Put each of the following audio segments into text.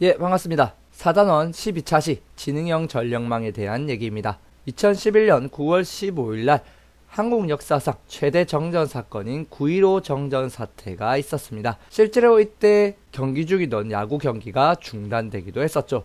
예, 반갑습니다. 사단원 12차시 지능형 전력망에 대한 얘기입니다. 2011년 9월 15일 날 한국 역사상 최대 정전 사건인 9.15 정전 사태가 있었습니다. 실제로 이때 경기 중이던 야구 경기가 중단되기도 했었죠.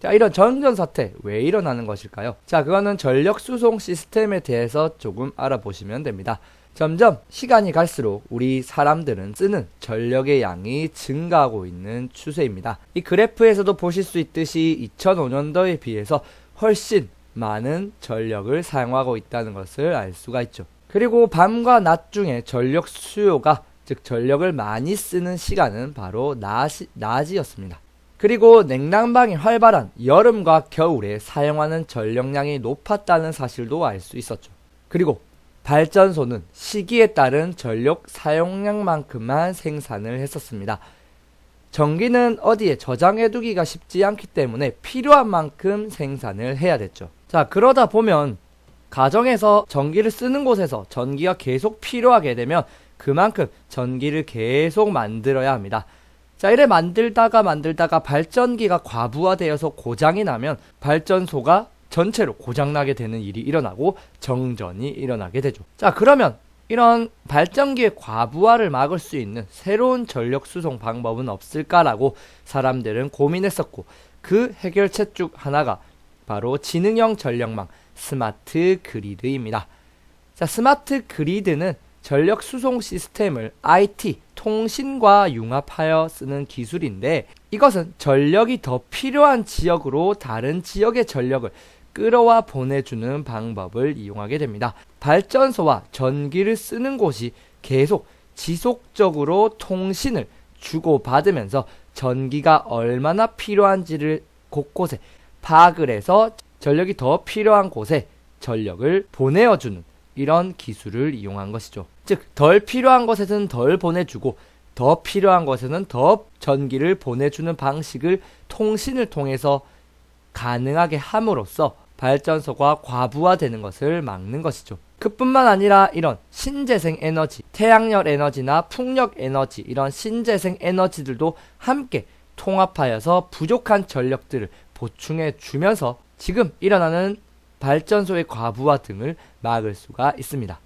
자, 이런 정전 사태 왜 일어나는 것일까요? 자, 그거는 전력 수송 시스템에 대해서 조금 알아보시면 됩니다. 점점 시간이 갈수록 우리 사람들은 쓰는 전력의 양이 증가하고 있는 추세입니다. 이 그래프에서도 보실 수 있듯이 2005년도에 비해서 훨씬 많은 전력을 사용하고 있다는 것을 알 수가 있죠. 그리고 밤과 낮 중에 전력 수요가 즉 전력을 많이 쓰는 시간은 바로 낮이, 낮이었습니다. 그리고 냉난방이 활발한 여름과 겨울에 사용하는 전력량이 높았다는 사실도 알 수 있었죠. 그리고 발전소는 시기에 따른 전력 사용량만큼만 생산을 했었습니다. 전기는 어디에 저장해두기가 쉽지 않기 때문에 필요한 만큼 생산을 해야 됐죠. 자, 그러다 보면 가정에서 전기를 쓰는 곳에서 전기가 계속 필요하게 되면 그만큼 전기를 계속 만들어야 합니다. 자, 이래 만들다가 만들다가 발전기가 과부하되어서 고장이 나면 발전소가 전체로 고장나게 되는 일이 일어나고 정전이 일어나게 되죠. 자, 그러면 이런 발전기의 과부하를 막을 수 있는 새로운 전력 수송 방법은 없을까라고 사람들은 고민했었고 그 해결책 중 하나가 바로 지능형 전력망 스마트 그리드입니다. 자, 스마트 그리드는 전력 수송 시스템을 IT, 통신과 융합하여 쓰는 기술인데 이것은 전력이 더 필요한 지역으로 다른 지역의 전력을 끌어와 보내주는 방법을 이용하게 됩니다. 발전소와 전기를 쓰는 곳이 계속 지속적으로 통신을 주고받으면서 전기가 얼마나 필요한지를 곳곳에 파악을 해서 전력이 더 필요한 곳에 전력을 보내어주는 이런 기술을 이용한 것이죠. 즉, 덜 필요한 것에는 덜 보내주고, 더 필요한 것에는 더 전기를 보내주는 방식을 통신을 통해서 가능하게 함으로써 발전소가 과부하되는 것을 막는 것이죠. 그뿐만 아니라 이런 신재생 에너지, 태양열 에너지나 풍력 에너지, 이런 신재생 에너지들도 함께 통합하여서 부족한 전력들을 보충해 주면서 지금 일어나는 발전소의 과부하 등을 막을 수가 있습니다.